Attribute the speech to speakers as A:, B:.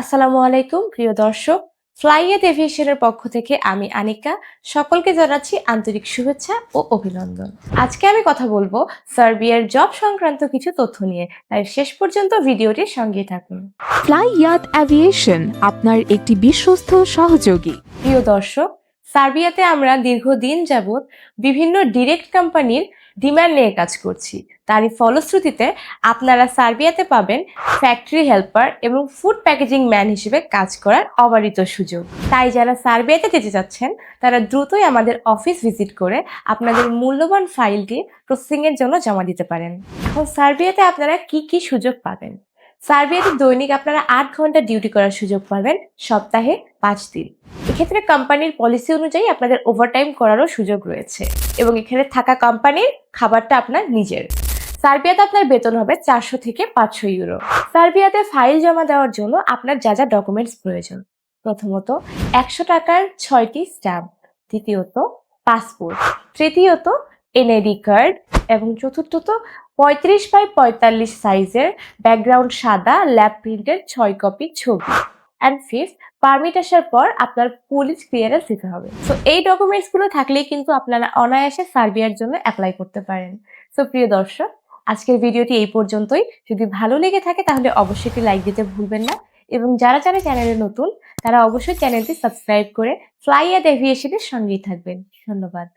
A: আসসালামু আলাইকুম প্রিয় দর্শক। ফ্লাইয়েট এভিয়েশনের পক্ষ থেকে আমি আনিকা। সকলকে জানাচ্ছি আন্তরিক শুভেচ্ছা ও অভিনন্দন। আজকে আমি কথা বলব সার্বিয়ার জব সংক্রান্ত কিছু তথ্য নিয়ে। তাই শেষ পর্যন্ত ভিডিওটির সঙ্গে থাকুন।
B: ফ্লাইয়াত অ্যাভিয়েশন আপনার একটি বিশ্বস্ত সহযোগী।
A: প্রিয় দর্শক সার্বিয়াতে আমরা দীর্ঘদিন যাবৎ বিভিন্ন ডিরেক্ট কোম্পানির ডিমান্ড নিয়ে কাজ করছি। তারই ফলশ্রুতিতে আপনারা সার্বিয়াতে পাবেন ফ্যাক্টরি হেল্পার এবং ফুড প্যাকেজিং ম্যান হিসেবে কাজ করার অবারিত সুযোগ। তাই যারা সার্বিয়াতে যেতে চাচ্ছেন, তারা দ্রুতই আমাদের অফিস ভিজিট করে আপনাদের মূল্যবান ফাইলটি প্রসেসিংয়ের জন্য জমা দিতে পারেন। এখন সার্বিয়াতে আপনারা কি কি সুযোগ পাবেন? সার্বিয়াতে দৈনিক আপনারা আট ঘণ্টা ডিউটি করার সুযোগ পাবেন, সপ্তাহে পাঁচ দিন। এক্ষেত্রে কোম্পানির পলিসি অনুযায়ী আপনাদের ওভারটাইম করারও সুযোগ রয়েছে এবং এখানে থাকা কোম্পানির খাবারটা আপনার নিজের। সার্বিয়াতে আপনার বেতন হবে চারশো থেকে পাঁচশো ইউরো সার্বিয়াতে ফাইল জমা দেওয়ার জন্য আপনার যা যা ডকুমেন্টস প্রয়োজন। প্রথমত, একশো টাকার ছয়টি স্ট্যাম্প দ্বিতীয়ত পাসপোর্ট তৃতীয়ত এনআইডি কার্ড এবং চতুর্থত পঁয়ত্রিশ বাই পঁয়তাল্লিশ সাইজের ব্যাকগ্রাউন্ড সাদা ল্যাব প্রিন্টের ছয় কপি ছবি। অ্যান্ড ফিফথ পারমিট আসার পর আপনার পুলিশ ক্লিয়ারেন্স দিতে হবে। সো এই ডকুমেন্টসগুলো থাকলেই কিন্তু আপনারা অনায়াসে সার্বিয়ার জন্য অ্যাপ্লাই করতে পারেন। সো প্রিয় দর্শক, আজকের ভিডিওটি এই পর্যন্তই। যদি ভালো লেগে থাকে তাহলে অবশ্যই একটি লাইক দিতে ভুলবেন না। এবং যারা যারা চ্যানেলে নতুন, তারা অবশ্যই চ্যানেলটি সাবস্ক্রাইব করে ফ্লাই অ্যাট এভিয়েশনের সঙ্গেই থাকবেন। ধন্যবাদ।